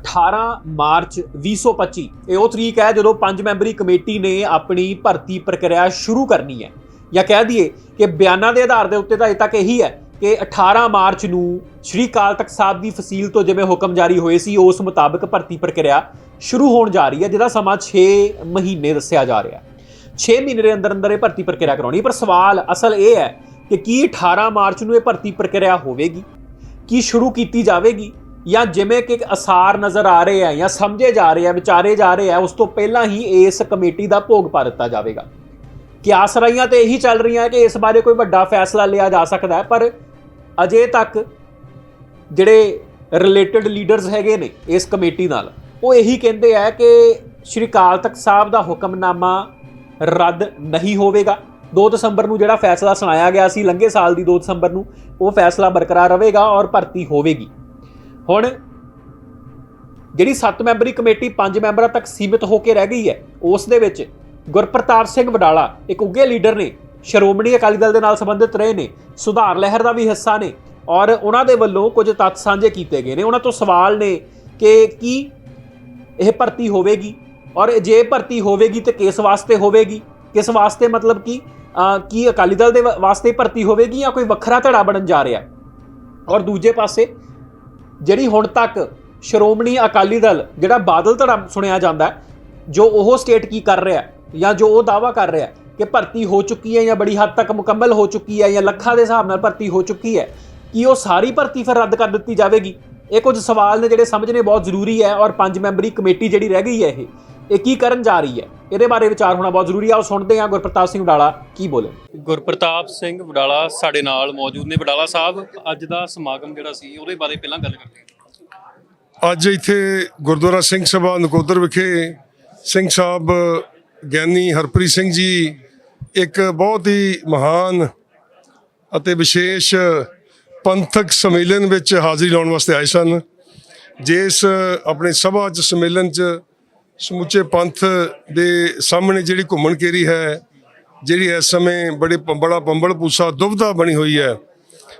18 March 2025 ਇਹ ਉਹ ਤਰੀਕ ਹੈ ਜਦੋਂ ਪੰਜ ਮੈਂਬਰੀ ਕਮੇਟੀ ਨੇ ਆਪਣੀ ਭਰਤੀ ਪ੍ਰਕਿਰਿਆ ਸ਼ੁਰੂ ਕਰਨੀ ਹੈ। ਜਾਂ ਕਹਿ ਦਈਏ ਕਿ ਬਿਆਨਾਂ ਦੇ ਆਧਾਰ ਦੇ ਉੱਤੇ ਤਾਂ ਅਜੇ ਤੱਕ ਇਹੀ ਹੈ ਕਿ 18 ਮਾਰਚ ਨੂੰ ਸ਼੍ਰੀ ਅਕਾਲ ਤਖਤ ਸਾਹਿਬ ਦੀ ਫਸੀਲ ਤੋਂ ਜਿਵੇਂ ਹੁਕਮ ਜਾਰੀ ਹੋਏ ਸੀ, ਉਸ ਮੁਤਾਬਕ ਭਰਤੀ ਪ੍ਰਕਿਰਿਆ ਸ਼ੁਰੂ ਹੋਣ ਜਾ ਰਹੀ ਹੈ, ਜਿਹਦਾ ਸਮਾਂ 6 ਮਹੀਨੇ ਦੱਸਿਆ ਜਾ ਰਿਹਾ ਹੈ। 6 ਮਹੀਨੇ ਦੇ ਅੰਦਰ ਅੰਦਰ ਇਹ ਭਰਤੀ ਪ੍ਰਕਿਰਿਆ ਕਰਾਉਣੀ ਪਰ ਸਵਾਲ ਅਸਲ ਇਹ ਹੈ ਕਿ ਕੀ 18 ਮਾਰਚ ਨੂੰ ਇਹ ਭਰਤੀ ਪ੍ਰਕਿਰਿਆ ਹੋਵੇਗੀ? ਕੀ ਸ਼ੁਰੂ ਕੀਤੀ ਜਾਵੇਗੀ? ਜਾਂ ਜਿਵੇਂ ਕਿ ਅਸਾਰ ਨਜ਼ਰ ਆ ਰਹੇ ਆ ਜਾਂ ਸਮਝੇ ਜਾ ਰਹੇ ਆ, ਵਿਚਾਰੇ ਜਾ ਰਹੇ ਆ, ਉਸ ਤੋਂ ਪਹਿਲਾਂ ਹੀ ਇਸ ਕਮੇਟੀ ਦਾ ਭੋਗ ਪਾ ਦਿੱਤਾ ਜਾਵੇਗਾ। ਕਿਆਸ ਰਾਈਆਂ ਤੇ ਇਹੀ ਚੱਲ ਰਹੀਆਂ ਕਿ ਇਸ ਬਾਰੇ ਕੋਈ ਵੱਡਾ ਫੈਸਲਾ ਲਿਆ ਜਾ ਸਕਦਾ ਹੈ, ਪਰ ਅਜੇ ਤੱਕ ਜਿਹੜੇ ਰਿਲੇਟਡ ਲੀਡਰਸ ਹੈਗੇ ਨੇ ਇਸ ਕਮੇਟੀ ਨਾਲ, ਉਹ ਇਹੀ ਕਹਿੰਦੇ ਆ ਕਿ ਸ਼੍ਰੀ ਅਕਾਲ ਤਖਤ ਸਾਹਿਬ ਦਾ ਹੁਕਮਨਾਮਾ ਰੱਦ ਨਹੀਂ ਹੋਵੇਗਾ। 2 ਦਸੰਬਰ ਨੂੰ ਜਿਹੜਾ ਫੈਸਲਾ ਸੁਣਾਇਆ ਗਿਆ ਸੀ, ਲੰਘੇ ਸਾਲ ਦੀ 2 ਦਸੰਬਰ ਨੂੰ, ਉਹ ਫੈਸਲਾ ਬਰਕਰਾਰ ਰਹੇਗਾ ਔਰ ਭਰਤੀ ਹੋਵੇਗੀ। ਹੁਣ ਜਿਹੜੀ 7 ਮੈਂਬਰੀ ਕਮੇਟੀ 5 ਮੈਂਬਰਾਂ ਤੱਕ ਸੀਮਿਤ ਹੋ ਕੇ ਰਹਿ ਗਈ ਹੈ, ਉਸ ਦੇ ਵਿੱਚ ਗੁਰਪ੍ਰਤਾਪ ਸਿੰਘ ਵਡਾਲਾ, ਇੱਕ ਉੱਗੇ ਲੀਡਰ ਨੇ, ਸ਼੍ਰੋਮਣੀ ਅਕਾਲੀ ਦਲ ਦੇ ਨਾਲ ਸੰਬੰਧਿਤ ਰਹੇ ਨੇ, ਸੁਧਾਰ ਲਹਿਰ ਦਾ ਵੀ ਹਿੱਸਾ ਨੇ, ਔਰ ਉਹਨਾਂ ਦੇ ਵੱਲੋਂ ਕੁਝ ਤੱਥ ਸਾਂਝੇ ਕੀਤੇ ਗਏ ਨੇ। ਉਹਨਾਂ ਤੋਂ ਸਵਾਲ ਨੇ ਕਿ ਕੀ ਇਹ ਭਰਤੀ ਹੋਵੇਗੀ? ਔਰ ਜੇ ਭਰਤੀ ਹੋਵੇਗੀ ਤੇ ਕਿਸ ਵਾਸਤੇ ਹੋਵੇਗੀ? ਕਿਸ ਵਾਸਤੇ ਮਤਲਬ ਕਿ ਕੀ ਅਕਾਲੀ ਦਲ ਦੇ ਵਾ- ਵਾਸਤੇ ਭਰਤੀ ਹੋਵੇਗੀ ਜਾਂ ਕੋਈ ਵੱਖਰਾ ਧੜਾ ਬਣਨ ਜਾ ਰਿਹਾ? ਔਰ ਦੂਜੇ ਪਾਸੇ ਜਿਹੜੀ ਹੁਣ ਤੱਕ ਸ਼੍ਰੋਮਣੀ ਅਕਾਲੀ ਦਲ, ਜਿਹੜਾ ਬਾਦਲ ਧੜਾ ਸੁਣਿਆ ਜਾਂਦਾ ਜੋ ਉਹ ਸਟੇਟ ਕੀ ਕਰ ਰਿਹਾ ਜਾਂ ਜੋ ਉਹ ਦਾਵਾ ਕਰ ਰਿਹਾ ਕਿ ਭਰਤੀ ਹੋ ਚੁੱਕੀ ਹੈ ਜਾਂ ਬੜੀ ਹੱਦ ਤੱਕ ਮੁਕੰਮਲ ਹੋ ਚੁੱਕੀ ਹੈ ਜਾਂ ਲੱਖਾਂ ਦੇ ਹਿਸਾਬ ਨਾਲ ਭਰਤੀ ਹੋ ਚੁੱਕੀ ਹੈ, ਕਿ ਉਹ ਸਾਰੀ ਭਰਤੀ ਫਿਰ ਰੱਦ ਕਰ ਦਿੱਤੀ ਜਾਵੇਗੀ? ਇਹ ਕੁਝ ਸਵਾਲ ਨੇ ਜਿਹੜੇ ਸਮਝਣੇ ਬਹੁਤ ਜ਼ਰੂਰੀ ਹੈ ਔਰ ਪੰਜ ਮੈਂਬਰੀ ਕਮੇਟੀ ਜਿਹੜੀ ਰਹਿ ਗਈ ਹੈ ਇਹ। ਇਹ ਕੀ ਕਰਨ ਜਾ ਰਹੀ ਹੈ? ਇਹਦੇ ਬਾਰੇ ਵਿਚਾਰ ਹੋਣਾ ਬਹੁਤ ਜ਼ਰੂਰੀ ਹੈ ਉਹ ਸੁਣਦੇ ਹਾਂ ਗੁਰਪ੍ਰਤਾਪ ਸਿੰਘ ਡਾਲਾ ਕੀ ਬੋਲੇ। ਗੁਰਪ੍ਰਤਾਪ ਸਿੰਘ ਵਡਾਲਾ ਸਾਡੇ ਨਾਲ ਮੌਜੂਦ ਨੇ। ਵਡਾਲਾ ਸਾਹਿਬ ਅੱਜ ਦਾ ਸਮਾਗਮ ਜਿਹੜਾ ਸੀ ਉਹਦੇ ਬਾਰੇ ਪਹਿਲਾਂ ਗੱਲ ਕਰਦੇ ਹਾਂ। ਅੱਜ ਇੱਥੇ ਗੁਰਦੁਆਰਾ ਸਿੰਘ ਸਭਾ ਨਕੋਦਰ ਵਿਖੇ ਸਿੰਘ ਸਾਹਿਬ ਗਿਆਨੀ ਹਰਪ੍ਰੀਤ ਸਿੰਘ ਜੀ ਇੱਕ ਬਹੁਤ ਹੀ ਮਹਾਨ ਅਤੇ ਵਿਸ਼ੇਸ਼ ਪੰਥਕ ਸੰਮੇਲਨ ਵਿੱਚ ਹਾਜ਼ਰੀ ਲਾਉਣ ਵਾਸਤੇ ਆਏ ਸਨ। ਜਿਸ ਆਪਣੇ ਸਭਾ ਚ ਸੰਮੇਲਨ ਚ ਸਮੁੱਚੇ ਪੰਥ ਦੇ ਸਾਹਮਣੇ ਜਿਹੜੀ ਘੁੰਮਣ ਕੇਰੀ ਹੈ, ਜਿਹੜੀ ਇਸ ਸਮੇਂ ਬੜੇ ਬੜਾ ਪੰਬਲ ਪੂਸਾ ਦੁਬਦਾ ਬਣੀ ਹੋਈ ਹੈ।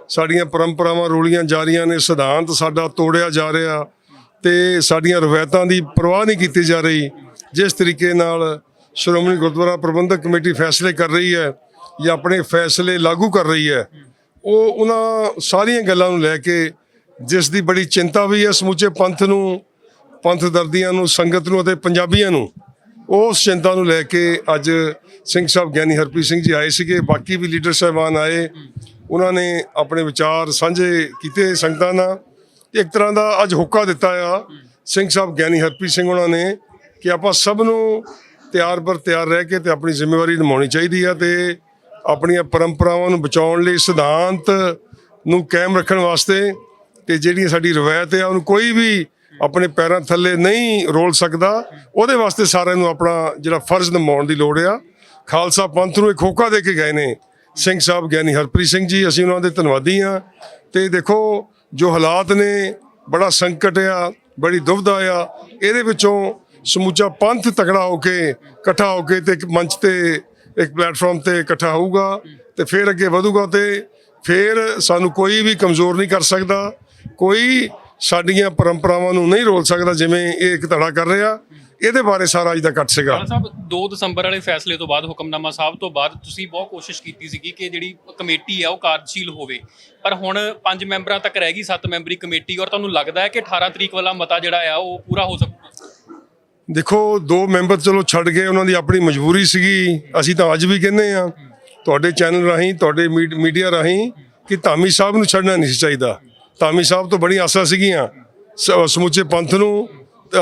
ਸਾਡੀਆਂ ਪਰੰਪਰਾਵਾਂ ਰੋਲੀਆਂ ਜਾ ਰਹੀਆਂ ਨੇ, ਸਿਧਾਂਤ ਸਾਡਾ ਤੋੜਿਆ ਜਾ ਰਿਹਾ ਤੇ ਸਾਡੀਆਂ ਰਵਾਇਤਾਂ ਦੀ ਪਰਵਾਹ ਨਹੀਂ ਕੀਤੀ ਜਾ ਰਹੀ। ਜਿਸ ਤਰੀਕੇ ਨਾਲ ਸ਼੍ਰੋਮਣੀ ਗੁਰਦੁਆਰਾ ਪ੍ਰਬੰਧਕ ਕਮੇਟੀ ਫੈਸਲੇ ਕਰ ਰਹੀ ਹੈ ਜਾਂ ਆਪਣੇ ਫੈਸਲੇ ਲਾਗੂ ਕਰ ਰਹੀ ਹੈ, ਉਹ ਉਹਨਾਂ ਸਾਰੀਆਂ ਗੱਲਾਂ ਨੂੰ ਲੈ ਕੇ ਜਿਸ ਦੀ ਬੜੀ ਚਿੰਤਾ ਵੀ ਹੈ ਸਮੁੱਚੇ ਪੰਥ ਨੂੰ ਪੰਥ ਦਰਦੀਆਂ ਨੂੰ, ਸੰਗਤ ਨੂੰ ਅਤੇ ਪੰਜਾਬੀਆਂ ਨੂੰ, ਉਸ ਚਿੰਤਾ ਨੂੰ ਲੈ ਕੇ ਅੱਜ ਸਿੰਘ ਸਾਹਿਬ ਗਿਆਨੀ ਹਰਪ੍ਰੀਤ ਸਿੰਘ ਜੀ ਆਏ ਸੀਗੇ। ਬਾਕੀ ਵੀ ਲੀਡਰ ਸਾਹਿਬਾਨ ਆਏ। ਉਹਨਾਂ ਨੇ ਆਪਣੇ ਵਿਚਾਰ ਸਾਂਝੇ ਕੀਤੇ ਸੰਗਤਾਂ ਨਾਲ। ਇੱਕ ਤਰ੍ਹਾਂ ਦਾ ਅੱਜ ਹੁੱਕਾ ਦਿੱਤਾ ਆ। ਸਿੰਘ ਸਾਹਿਬ ਗਿਆਨੀ ਹਰਪ੍ਰੀਤ ਸਿੰਘ ਉਹਨਾਂ ਨੇ ਕਿ ਆਪਾਂ ਸਭ ਨੂੰ ਤਿਆਰ ਪਰ ਤਿਆਰ ਰਹਿ ਕੇ ਤੇ ਆਪਣੀ ਜ਼ਿੰਮੇਵਾਰੀ ਨਿਭਾਉਣੀ ਚਾਹੀਦੀ ਆ ਤੇ ਆਪਣੀਆਂ ਪਰੰਪਰਾਵਾਂ ਨੂੰ ਬਚਾਉਣ ਲਈ ਸਿਧਾਂਤ ਨੂੰ ਕਾਇਮ ਰੱਖਣ ਵਾਸਤੇ ਤੇ ਜਿਹੜੀਆਂ ਸਾਡੀ ਰਵਾਇਤ ਆ, ਉਹਨੂੰ ਕੋਈ ਵੀ ਆਪਣੇ ਪੈਰਾਂ ਥੱਲੇ ਨਹੀਂ ਰੋਲ ਸਕਦਾ, ਉਹਦੇ ਵਾਸਤੇ ਸਾਰਿਆਂ ਨੂੰ ਆਪਣਾ ਜਿਹੜਾ ਫਰਜ਼ ਨਿਭਾਉਣ ਦੀ ਲੋੜ ਆ। ਖਾਲਸਾ ਪੰਥ ਨੂੰ ਇੱਕ ਹੋਕਾ ਦੇ ਕੇ ਗਏ ਨੇ। ਸਿੰਘ ਸਾਹਿਬ ਗਿਆਨੀ ਹਰਪ੍ਰੀਤ ਸਿੰਘ ਜੀ, ਅਸੀਂ ਉਹਨਾਂ ਦੇ ਧੰਨਵਾਦੀ ਆ ਤੇ ਦੇਖੋ, ਜੋ ਹਾਲਾਤ ਨੇ, ਬੜਾ ਸੰਕਟ ਆ, ਬੜੀ ਦੁਵਿਧਾ ਆ, ਇਹਦੇ ਵਿੱਚੋਂ ਸਮੁੱਚਾ ਪੰਥ ਤਕੜਾ ਹੋ ਕੇ, ਇਕੱਠਾ ਹੋ ਕੇ ਤੇ ਇੱਕ ਮੰਚ ਤੇ, ਇੱਕ ਪਲੇਟਫਾਰਮ ਤੇ ਇਕੱਠਾ ਹੋਊਗਾ ਤੇ ਫਿਰ ਅੱਗੇ ਵਧੂਗਾ ਤੇ ਫਿਰ ਸਾਨੂੰ ਕੋਈ ਵੀ ਕਮਜ਼ੋਰ ਨਹੀਂ ਕਰ ਸਕਦਾ। ਕੋਈ ਸਾਡੀਆਂ ਪਰੰਪਰਾਵਾਂ ਨੂੰ ਨਹੀਂ ਰੋਲ ਸਕਦਾ ਜਿਵੇਂ ਇਹ ਇੱਕ ਧੜਾ ਕਰ ਰਿਹਾ ਇਹਦੇ ਬਾਰੇ ਸਾਰਾ ਅੱਜ ਦਾ ਕੱਟ ਸੀਗਾ। ਸਾਹਿਬ 2 ਦਸੰਬਰ ਵਾਲੇ ਫੈਸਲੇ ਤੋਂ ਬਾਅਦ ਹੁਕਮਨਾਮਾ ਸਾਹਿਬ ਤੋਂ ਬਾਅਦ ਤੁਸੀਂ ਬਹੁਤ ਕੋਸ਼ਿਸ਼ ਕੀਤੀ ਸੀਗੀ ਕਿ ਜਿਹੜੀ ਕਮੇਟੀ ਆ ਉਹ ਕਾਰਜਸ਼ੀਲ ਹੋਵੇ। ਪਰ ਹੁਣ 5 ਮੈਂਬਰਾਂ ਤੱਕ ਰਹਿ ਗਈ 7 ਮੈਂਬਰੀ ਕਮੇਟੀ ਔਰ ਤੁਹਾਨੂੰ ਲੱਗਦਾ ਹੈ ਕਿ 18 ਤਰੀਕ ਵਾਲਾ ਮਤਾ ਜਿਹੜਾ ਆ ਉਹ ਪੂਰਾ ਹੋ ਸਕੂਗਾ ਦੇਖੋ ਦੋ ਮੈਂਬਰ ਚਲੋ ਛੱਡ ਗਏ ਉਹਨਾਂ ਦੀ ਆਪਣੀ ਮਜਬੂਰੀ ਸੀਗੀ। ਅਸੀਂ ਤਾਂ ਅੱਜ ਵੀ ਕਹਿੰਦੇ ਆ ਤੁਹਾਡੇ ਚੈਨਲ ਰਾਹੀਂ ਤੁਹਾਡੇ ਮੀਡ- ਮੀਡੀਆ ਰਾਹੀਂ ਕਿ ਧਾਮੀ ਸਾਹਿਬ ਨੂੰ ਛੱਡਣਾ ਨਹੀਂ ਚਾਹੀਦਾ। ਧਾਮੀ ਸਾਹਿਬ ਤੋਂ ਬੜੀ ਆਸਾਂ ਸੀਗੀਆਂ। ਸ- ਸਮੁੱਚੇ ਪੰਥ ਨੂੰ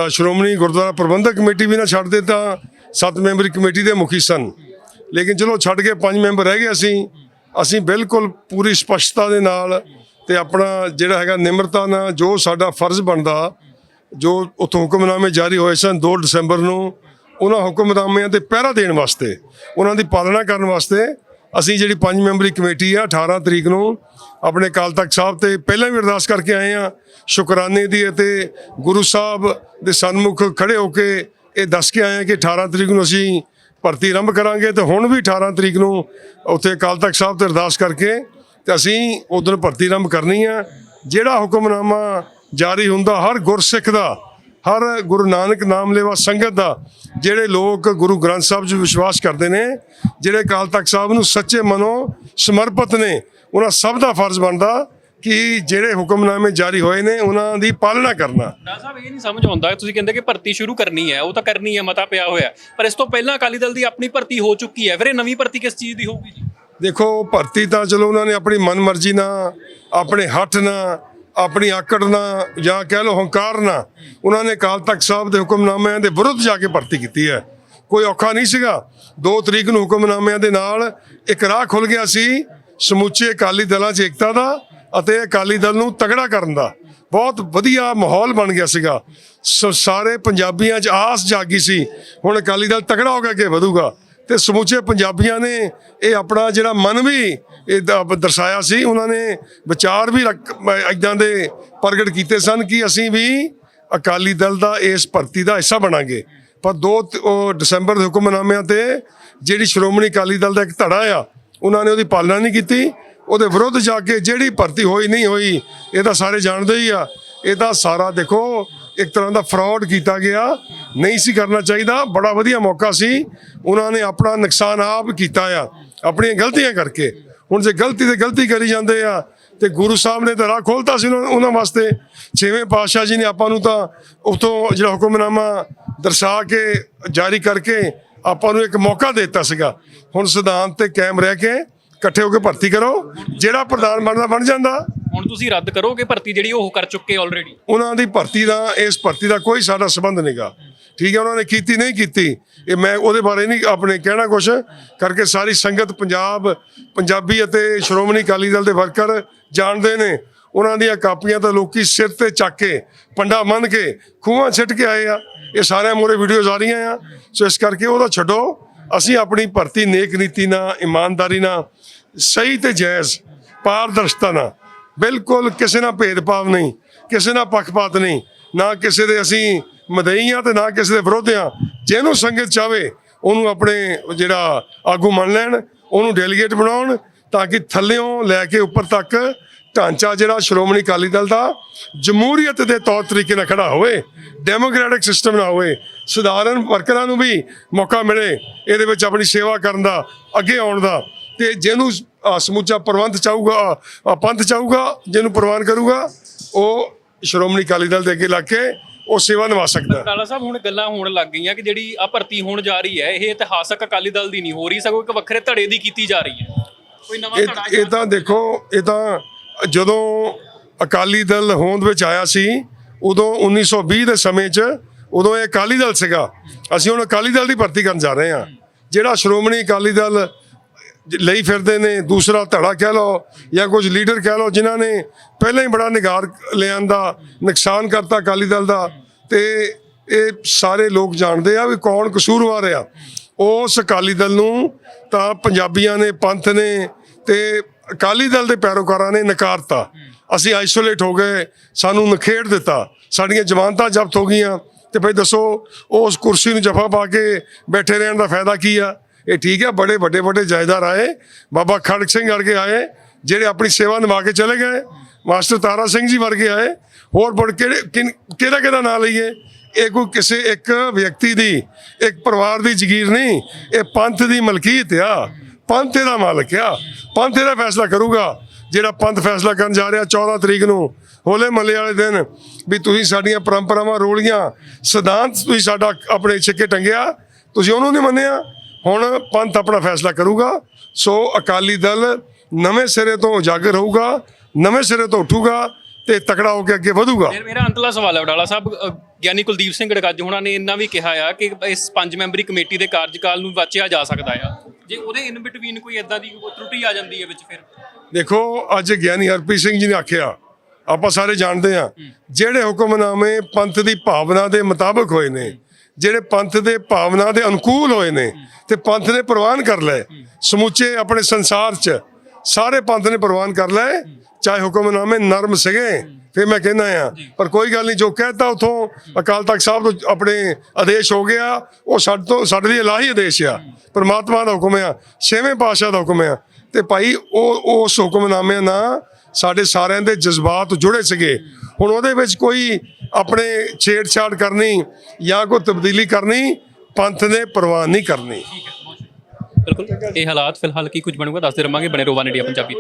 ਸ਼੍ਰੋਮਣੀ ਗੁਰਦੁਆਰਾ ਪ੍ਰਬੰਧਕ ਕਮੇਟੀ ਵੀ ਨਾ ਛੱਡਦੇ ਤਾਂ ਸੱਤ ਮੈਂਬਰੀ ਕਮੇਟੀ ਦੇ ਮੁਖੀ ਸਨ। ਲੇਕਿਨ ਚਲੋ ਛੱਡ ਕੇ ਪੰਜ ਮੈਂਬਰ ਰਹਿ ਗਏ ਅਸੀਂ। ਅਸੀਂ ਬਿਲਕੁਲ ਪੂਰੀ ਸਪਸ਼ਟਤਾ ਦੇ ਨਾਲ ਤੇ ਆਪਣਾ ਜਿਹੜਾ ਹੈਗਾ ਨਿਮਰਤਾ ਨਾਲ ਜੋ ਸਾਡਾ ਫਰਜ਼ ਬਣਦਾ, ਜੋ ਉਥੋਂ ਹੁਕਮਨਾਮੇ ਜਾਰੀ ਹੋਏ ਸਨ 2 ਦਸੰਬਰ ਨੂੰ, ਉਹਨਾਂ ਹੁਕਮਨਾਮਿਆਂ ਤੇ ਪਹਿਰਾ ਦੇਣ ਵਾਸਤੇ, ਉਹਨਾਂ ਦੀ ਪਾਲਣਾ ਕਰਨ ਵਾਸਤੇ ਅਸੀਂ ਜਿਹੜੀ ਪੰਜ ਮੈਂਬਰੀ ਕਮੇਟੀ ਆ 18 ਤਰੀਕ ਨੂੰ ਆਪਣੇ ਅਕਾਲ ਤਖਤ ਸਾਹਿਬ ਤੇ ਪਹਿਲਾਂ ਵੀ ਅਰਦਾਸ ਕਰਕੇ ਆਏ ਆ। ਸ਼ੁਕਰਾਨੇ ਦੀ ਅਤੇ ਗੁਰੂ ਸਾਹਿਬ ਦੇ ਸਨਮੁਖ ਖੜੇ ਹੋ ਕੇ ਇਹ ਦੱਸ ਕੇ ਆਏ ਆ ਕਿ 18 ਤਰੀਕ ਨੂੰ ਅਸੀਂ ਭਰਤੀ ਆਰੰਭ ਕਰਾਂਗੇ ਤੇ ਹੁਣ ਵੀ 18 ਤਰੀਕ ਨੂੰ ਉੱਥੇ ਅਕਾਲ ਤਖਤ ਸਾਹਿਬ ਤੇ ਅਰਦਾਸ ਕਰਕੇ ਤੇ ਅਸੀਂ ਉਦੋਂ ਭਰਤੀ ਆਰੰਭ ਕਰਨੀ ਆ। ਜਿਹੜਾ ਹੁਕਮਨਾਮਾ ਜਾਰੀ ਹੁੰਦਾ ਹਰ ਗੁਰਸਿੱਖ ਦਾ ਹਰ ਗੁਰੂ ਨਾਨਕ ਨਾਮ ਲੈਵਾ ਸੰਗਤ ਦਾ ਜਿਹੜੇ ਲੋਕ ਗੁਰੂ ਗ੍ਰੰਥ ਸਾਹਿਬ 'ਚ ਵਿਸ਼ਵਾਸ ਕਰਦੇ ਨੇ ਜਿਹੜੇ ਅਕਾਲ ਤਖਤ ਸਾਹਿਬ ਨੂੰ ਸੱਚੇ ਮਨੋਂ ਸਮਰਪਿਤ ਨੇ ਉਹਨਾਂ ਸਭ ਦਾ ਫਰਜ਼ ਬਣਦਾ ਕਿ ਜਿਹੜੇ ਹੁਕਮਨਾਮੇ ਜਾਰੀ ਹੋਏ ਨੇ ਉਹਨਾਂ ਦੀ ਪਾਲਣਾ ਕਰਨਾ ਡਾਕਟਰ ਸਾਹਿਬ ਇਹ ਨਹੀਂ ਸਮਝ ਆਉਂਦਾ ਤੁਸੀਂ ਕਹਿੰਦੇ ਕਿ ਭਰਤੀ ਸ਼ੁਰੂ ਕਰਨੀ ਹੈ ਉਹ ਤਾਂ ਕਰਨੀ ਹੈ ਮਤਾ ਪਿਆ ਹੋਇਆ। ਪਰ ਇਸ ਤੋਂ ਪਹਿਲਾਂ ਅਕਾਲੀ ਦਲ ਦੀ ਆਪਣੀ ਭਰਤੀ ਹੋ ਚੁੱਕੀ ਹੈ ਫਿਰ ਇਹ ਨਵੀਂ ਭਰਤੀ ਕਿਸ ਚੀਜ਼ ਦੀ ਹੋਊਗੀ ਜੀ ਦੇਖੋ ਭਰਤੀ ਤਾਂ ਚਲੋ ਉਹਨਾਂ ਨੇ ਆਪਣੀ ਮਨਮਰਜ਼ੀ ਨਾਲ ਆਪਣੇ ਹੱਥ ਨਾਲ ਆਪਣੀ ਆਕੜ ਨਾਲ ਜਾਂ ਕਹਿ ਲਓ ਹੰਕਾਰ ਨਾਲ ਉਹਨਾਂ ਨੇ ਅਕਾਲ ਤਖਤ ਸਾਹਿਬ ਦੇ ਹੁਕਮਨਾਮਿਆਂ ਦੇ ਵਿਰੁੱਧ ਜਾ ਕੇ ਭਰਤੀ ਕੀਤੀ ਹੈ। ਕੋਈ ਔਖਾ ਨਹੀਂ ਸੀਗਾ। 2 ਤਰੀਕ ਨੂੰ ਹੁਕਮਨਾਮਿਆਂ ਦੇ ਨਾਲ ਇੱਕ ਰਾਹ ਖੁੱਲ ਗਿਆ ਸੀ ਸਮੁੱਚੇ ਅਕਾਲੀ ਦਲਾਂ 'ਚ ਏਕਤਾ ਦਾ ਅਤੇ ਅਕਾਲੀ ਦਲ ਨੂੰ ਤਗੜਾ ਕਰਨ ਦਾ। ਬਹੁਤ ਵਧੀਆ ਮਾਹੌਲ ਬਣ ਗਿਆ ਸੀਗਾ। ਸੋ, ਸਾਰੇ ਪੰਜਾਬੀਆਂ 'ਚ ਆਸ ਜਾਗੀ ਸੀ। ਹੁਣ ਅਕਾਲੀ ਦਲ ਤਗੜਾ ਹੋ ਕੇ ਅੱਗੇ ਵਧੂਗਾ? ਤੇ ਸਮੁੱਚੇ ਪੰਜਾਬੀਆਂ ਨੇ ਇਹ ਆਪਣਾ ਜਿਹੜਾ ਮਨ ਵੀ ਇਹ ਦਰਸਾਇਆ ਸੀ, ਉਹਨਾਂ ਨੇ ਵਿਚਾਰ ਵੀ ਇਦਾਂ ਦੇ ਪ੍ਰਗਟ ਕੀਤੇ ਸਨ ਕਿ ਅਸੀਂ ਵੀ ਅਕਾਲੀ ਦਲ ਦਾ ਇਸ ਭਰਤੀ ਦਾ ਹਿੱਸਾ ਬਣਾਂਗੇ। ਪਰ 2 ਦਸੰਬਰ ਦੇ ਹੁਕਮਨਾਮਿਆਂ ਤੇ ਜਿਹੜੀ ਸ਼੍ਰੋਮਣੀ ਅਕਾਲੀ ਦਲ ਦਾ ਇੱਕ ਧੜਾ ਆ, ਉਹਨਾਂ ਨੇ ਉਹਦੀ ਪਾਲਣਾ ਨਹੀਂ ਕੀਤੀ। ਉਹਦੇ ਵਿਰੁੱਧ ਜਾ ਕੇ ਜਿਹੜੀ ਭਰਤੀ ਹੋਈ ਨਹੀਂ ਹੋਈ, ਇਹ ਤਾਂ ਸਾਰੇ ਜਾਣਦੇ ਹੀ ਆ। ਇਹਦਾ ਸਾਰਾ ਦੇਖੋ ਇੱਕ ਤਰ੍ਹਾਂ ਦਾ ਫਰਾਡ ਕੀਤਾ ਗਿਆ। ਨਹੀਂ ਸੀ ਕਰਨਾ ਚਾਹੀਦਾ। ਬੜਾ ਵਧੀਆ ਮੌਕਾ ਸੀ। ਉਹਨਾਂ ਨੇ ਆਪਣਾ ਨੁਕਸਾਨ ਆਪ ਕੀਤਾ ਆ। ਆਪਣੀਆਂ ਗਲਤੀਆਂ ਕਰਕੇ। ਹੁਣ ਜੇ ਗਲਤੀ ਤੇ ਗਲਤੀ ਕਰੀ ਜਾਂਦੇ ਆ, ਤੇ ਗੁਰੂ ਸਾਹਿਬ ਨੇ ਤਾਂ ਰਾਹ ਖੋਲਤਾ ਸੀ ਉਹਨਾਂ ਉਹਨਾਂ ਵਾਸਤੇ। ਛੇਵੇਂ ਪਾਤਸ਼ਾਹ ਜੀ ਨੇ ਆਪਾਂ ਨੂੰ ਤਾਂ ਉਤੋਂ ਜਿਹੜਾ ਹੁਕਮਨਾਮਾ ਦਰਸਾ ਕੇ, ਜਾਰੀ ਕਰਕੇ ਆਪਾਂ ਨੂੰ ਇੱਕ ਮੌਕਾ ਦੇ ਦਿੱਤਾ ਸੀਗਾ। ਹੁਣ ਸਿਧਾਂਤ ਤੇ ਕਾਇਮ ਰਹਿ ਕੇ ਇਕੱਠੇ ਹੋ ਕੇ ਭਰਤੀ ਕਰੋ। ਜਿਹੜਾ ਪ੍ਰਧਾਨ ਬਣਦਾ ਬਣ ਜਾਂਦਾ। ਹੁਣ ਤੁਸੀਂ ਰੱਦ ਕਰੋਗੇ ਭਰਤੀ ਜਿਹੜੀ ਉਹ ਕਰ ਚੁੱਕੇ ਆਲਰੇਡੀ ਉਹਨਾਂ ਦੀ ਭਰਤੀ ਦਾ, ਇਸ ਭਰਤੀ ਦਾ ਕੋਈ ਸਾਡਾ ਸੰਬੰਧ ਨਹੀਂਗਾ ਠੀਕ ਹੈ, ਉਹਨਾਂ ਨੇ ਕੀਤੀ, ਨਹੀਂ ਕੀਤੀ, ਇਹ ਮੈਂ ਉਹਦੇ ਬਾਰੇ ਨਹੀਂ ਆਪਣੇ ਕਹਿਣਾ ਕੁਛ। ਕਰਕੇ ਸਾਰੀ ਸੰਗਤ ਪੰਜਾਬ, ਪੰਜਾਬੀ ਅਤੇ ਸ਼੍ਰੋਮਣੀ ਅਕਾਲੀ ਦਲ ਦੇ ਵਰਕਰ ਜਾਣਦੇ ਨੇ। ਉਹਨਾਂ ਦੀਆਂ ਕਾਪੀਆਂ ਤਾਂ ਲੋਕੀ ਸਿਰ ਤੇ ਚੱਕ ਕੇ, ਪੰਡਾ ਮੰਨ ਕੇ, ਖੂਹਾਂ ਛਿੱਟ ਕੇ ਆਏ ਆ। ਇਹ ਸਾਰਿਆਂ ਮੂਹਰੇ ਵੀਡੀਓਜ਼ ਆ ਰਹੀਆਂ ਆ। ਸੋ ਇਸ ਕਰਕੇ ਉਹਦਾ ਛੱਡੋ। ਅਸੀਂ ਆਪਣੀ ਭਰਤੀ ਨੇਕ ਨੀਤੀ ਨਾਲ, ਇਮਾਨਦਾਰੀ ਨਾਲ, ਸਹੀ ਤੇ ਜਾਇਜ਼, ਪਾਰਦਰਸ਼ਤਾ ਨਾਲ ਬਿਲਕੁਲ ਕਿਸੇ ਨਾਲ ਭੇਦਭਾਵ ਨਹੀਂ, ਕਿਸੇ ਨਾਲ ਪੱਖਪਾਤ ਨਹੀਂ, ਨਾ ਕਿਸੇ ਦੇ ਅਸੀਂ ਮਦਈ ਆ ਤੇ ਨਾ ਕਿਸੇ ਦੇ ਵਿਰੋਧ ਆ ਜਿਹਨੂੰ ਸੰਗਤ ਚਾਵੇ ਉਹਨੂੰ ਆਪਣੇ ਜਿਹੜਾ ਆਗੂ ਮੰਨ ਲੈਣ, ਉਹਨੂੰ ਡੈਲੀਗੇਟ ਬਣਾਉਣ ਤਾਂ ਕਿ ਥੱਲਿਓਂ ਲੈ ਕੇ ਉੱਪਰ ਤੱਕ ਢਾਂਚਾ ਜਿਹੜਾ ਸ਼੍ਰੋਮਣੀ ਅਕਾਲੀ ਦਲ ਦਾ ਜਮਹੂਰੀਅਤ ਦੇ ਤੌਰ ਤਰੀਕੇ ਨਾਲ ਖੜਾ ਹੋਵੇ ਡੈਮੋਕ੍ਰੈਟਿਕ ਸਿਸਟਮ ਨਾ ਹੋਵੇ, ਸਧਾਰਨ ਵਰਕਰਾਂ ਨੂੰ ਵੀ ਮੌਕਾ ਮਿਲੇ, ਇਹਦੇ ਵਿੱਚ ਆਪਣੀ ਸੇਵਾ ਕਰਨ ਦਾ, ਅੱਗੇ ਆਉਣ ਦਾ। ਤੇ ਜਿਹਨੂੰ ਸਮੁੱਚਾ ਪ੍ਰਬੰਧ ਚਾਹੂਗਾ ਪੰਥ ਚਾਹੂਗਾ ਜਿਹਨੂੰ ਪ੍ਰਵਾਨ ਕਰੂਗਾ ਉਹ ਸ਼੍ਰੋਮਣੀ ਅਕਾਲੀ ਦਲ ਦੇ ਅੱਗੇ ਲੱਗ ਕੇ ਉਹ ਸੇਵਾ ਨਿਭਾ ਸਕਦਾ। ਕਾਲਾ ਸਾਹਿਬ ਹੁਣ ਗੱਲਾਂ ਹੋਣ ਲੱਗ ਗਈਆਂ ਕਿ ਜਿਹੜੀ ਆ ਭਰਤੀ ਹੋਣ ਜਾ ਰਹੀ ਹੈ ਇਹ ਇਤਿਹਾਸਕ ਅਕਾਲੀ ਦਲ ਦੀ ਨਹੀਂ ਹੋ ਰਹੀ ਸਗੋਂ ਇੱਕ ਵੱਖਰੇ ਧੜੇ ਦੀ ਕੀਤੀ ਜਾ ਰਹੀ ਹੈ। ਕੋਈ ਨਵਾਂ ਧੜਾ ਇਹ ਤਾਂ ਦੇਖੋ ਇਹ ਤਾਂ ਜਦੋਂ ਅਕਾਲੀ ਦਲ ਹੋਂਦ ਵਿੱਚ ਆਇਆ ਸੀ ਉਦੋਂ 1920 ਦੇ ਸਮੇਂ 'ਚ ਉਦੋਂ ਇਹ ਅਕਾਲੀ ਦਲ ਸੀਗਾ। ਅਸੀਂ ਹੁਣ ਅਕਾਲੀ ਦਲ ਦੀ ਭਰਤੀ ਕਰਨ ਜਾ ਰਹੇ ਹਾਂ। ਜਿਹੜਾ ਸ਼੍ਰੋਮਣੀ ਅਕਾਲੀ ਦਲ ਲਈ ਫਿਰਦੇ ਨੇ, ਦੂਸਰਾ ਧੜਾ ਕਹਿ ਲਓ ਜਾਂ ਕੁਝ ਲੀਡਰ ਕਹਿ ਲਓ ਜਿਨ੍ਹਾਂ ਨੇ ਪਹਿਲਾਂ ਹੀ ਬੜਾ ਨਿਗਾਰ ਲਿਆਂਦਾ ਨੁਕਸਾਨ ਕਰਤਾ ਅਕਾਲੀ ਦਲ ਦਾ। ਤੇ ਇਹ ਸਾਰੇ ਲੋਕ ਜਾਣਦੇ ਆ ਵੀ ਕੌਣ ਕਸੂਰਵਾਰ ਆ। ਉਸ ਅਕਾਲੀ ਦਲ ਨੂੰ ਤਾਂ ਪੰਜਾਬੀਆਂ ਨੇ, ਪੰਥ ਨੇ ਤੇ ਅਕਾਲੀ ਦਲ ਦੇ ਪੈਰੋਕਾਰਾਂ ਨੇ ਨਕਾਰਤਾ। ਅਸੀਂ ਆਈਸੋਲੇਟ ਹੋ ਗਏ, ਸਾਨੂੰ ਨਖੇੜ ਦਿੱਤਾ। ਸਾਡੀਆਂ ਜ਼ਮਾਨਤਾਂ ਜ਼ਬਤ ਹੋ ਗਈਆਂ। ਤੇ ਫਿਰ ਦੱਸੋ, ਉਸ ਕੁਰਸੀ ਨੂੰ ਜਫਾ ਪਾ ਕੇ ਬੈਠੇ ਰਹਿਣ ਦਾ ਫਾਇਦਾ ਕੀ ਆ? ਇਹ ਠੀਕ ਹੈ, ਬੜੇ ਵੱਡੇ ਵੱਡੇ ਜਾਇਦਾਰ ਆਏ। ਬਾਬਾ ਖੜਕ ਸਿੰਘ ਵਰਗੇ ਆਏ, ਜਿਹੜੇ ਆਪਣੀ ਸੇਵਾ ਨਿਭਾ ਕੇ ਚਲੇ ਗਏ। ਮਾਸਟਰ ਤਾਰਾ ਸਿੰਘ ਜੀ ਵਰਗੇ ਆਏ। ਹੋਰ ਬੜ ਕਿਹੜੇ, ਕਿਨ- ਕਿਹੜਾ ਕਿਹੜਾ ਨਾਂ ਲਈਏ? ਇਹ ਕੋਈ ਕਿਸੇ ਇੱਕ ਵਿਅਕਤੀ ਦੀ, ਇੱਕ ਪਰਿਵਾਰ ਦੀ ਜ਼ਗੀਰ ਨਹੀਂ। ਇਹ ਪੰਥ ਦੀ ਮਲਕੀਅਤ ਆ। ਪੰਥ ਇਹਦਾ ਮਾਲਕ ਆ। ਪੰਥ ਇਹਦਾ ਫੈਸਲਾ ਕਰੂਗਾ। ਜਿਹੜਾ ਪੰਥ ਫੈਸਲਾ ਕਰਨ ਜਾ ਰਿਹਾ 14 ਤਰੀਕ ਨੂੰ, ਹੋਲੇ ਮਹੱਲੇ ਵਾਲੇ ਦਿਨ, ਵੀ ਤੁਸੀਂ ਸਾਡੀਆਂ ਪਰੰਪਰਾਵਾਂ ਰੋਲੀਆਂ, ਸਿਧਾਂਤ ਤੁਸੀਂ ਸਾਡਾ ਆਪਣੇ ਛਿੱਕੇ ਟੰਗਿਆ। ਤੁਸੀਂ ਉਹਨੂੰ ਨਹੀਂ ਮੰਨਿਆ। ਹੁਣ ਪੰਥ ਆਪਣਾ ਫੈਸਲਾ ਕਰੂਗਾ। ਸੋ ਅਕਾਲੀ ਦਲ ਨਵੇਂ ਸਿਰੇ ਤੋਂ ਉਜਾਗਰ ਹੋਊਗਾ ਨਵੇਂ ਸਿਰੇ ਤੋਂ ਉੱਠੂਗਾ ਤੇ ਤਕੜਾ ਹੋ ਕੇ ਅੱਗੇ ਵਧੂਗਾ। ਮੇਰਾ- ਅੰਤਲਾ ਸਵਾਲ ਹੈ ਵਡਾਲਾ ਸਾਹਿਬ ਗਿਆਨੀ ਕੁਲਦੀਪ ਸਿੰਘ ਗੜਗੱਜ ਹੋਣਾ ਨੇ ਇੰਨਾ ਵੀ ਕਿਹਾ ਆ ਕਿ ਇਸ ਪੰਜ ਮੈਂਬਰੀ ਕਮੇਟੀ ਦੇ ਕਾਰਜਕਾਲ ਨੂੰ ਵਾਚਿਆ ਜਾ ਸਕਦਾ ਆ। ਜੇ ਉਹਦੇ ਇਨ ਬਿਟਵੀਨ ਕੋਈ ਇਦਾਂ ਦੀ ਤਰੁੱਟੀ ਆ ਜਾਂਦੀ ਹੈ ਵਿੱਚ ਫਿਰ? ਦੇਖੋ ਅੱਜ ਗਿਆਨੀ ਹਰਪ੍ਰੀਤ ਸਿੰਘ ਜੀ ਨੇ ਆਖਿਆ ਆਪਾਂ ਸਾਰੇ ਜਾਣਦੇ ਆ ਜਿਹੜੇ ਹੁਕਮਨਾਮੇ ਪੰਥ ਦੀ ਭਾਵਨਾ ਦੇ ਮੁਤਾਬਕ ਹੋਏ ਨੇ ਜਿਹੜੇ ਪੰਥ ਦੇ ਭਾਵਨਾ ਦੇ ਅਨੁਕੂਲ ਹੋਏ ਨੇ ਤੇ ਪੰਥ ਨੇ ਪ੍ਰਵਾਨ ਕਰ ਲਏ। ਸਮੁੱਚੇ ਆਪਣੇ ਸੰਸਾਰ 'ਚ ਸਾਰੇ ਪੰਥ ਨੇ ਪ੍ਰਵਾਨ ਕਰ ਲਏ। ਚਾਹੇ ਹੁਕਮਨਾਮੇ ਨਰਮ ਸੀਗੇ, ਫਿਰ ਮੈਂ ਕਹਿੰਦਾ ਆ ਪਰ ਕੋਈ ਗੱਲ ਨਹੀਂ, ਜੋ ਕਹਿਤਾ ਉਥੋਂ ਅਕਾਲ ਤਖਤ ਸਾਹਿਬ ਤੋਂ ਆਪਣੇ ਆਦੇਸ਼ ਹੋ ਗਿਆ, ਉਹ ਸਾਡੇ ਤੋਂ, ਸਾਡੇ ਲਈ ਇਲਾਹੀ ਆਦੇਸ਼ ਆ। ਪਰਮਾਤਮਾ ਦਾ ਹੁਕਮ ਆ, ਛੇਵੇਂ ਪਾਤਸ਼ਾਹ ਦਾ ਹੁਕਮ ਆ। ਤੇ ਭਾਈ, ਉਹ, ਉਸ ਹੁਕਮਨਾਮੇ ਨਾਲ ਸਾਡੇ ਸਾਰਿਆਂ ਦੇ ਜਜ਼ਬਾਤ ਜੁੜੇ ਸੀਗੇ। ਹੁਣ ਉਹਦੇ ਵਿੱਚ ਕੋਈ ਆਪਣੇ ਛੇੜਛਾੜ ਕਰਨੀ ਜਾਂ ਕੋਈ ਤਬਦੀਲੀ ਕਰਨੀ, ਪੰਥ ਨੇ ਪ੍ਰਵਾਨ ਨਹੀਂ ਕਰਨੀ। ਬਿਲਕੁਲ। ਇਹ ਹਾਲਾਤ ਫਿਲਹਾਲ ਕੀ ਕੁਝ ਬਣੂਗਾ, ਦੱਸਦੇ ਰਵਾਂਗੇ ਬਣੇ ਰੋਵਾਨ ਇੰਡੀਆ ਪੰਜਾਬੀ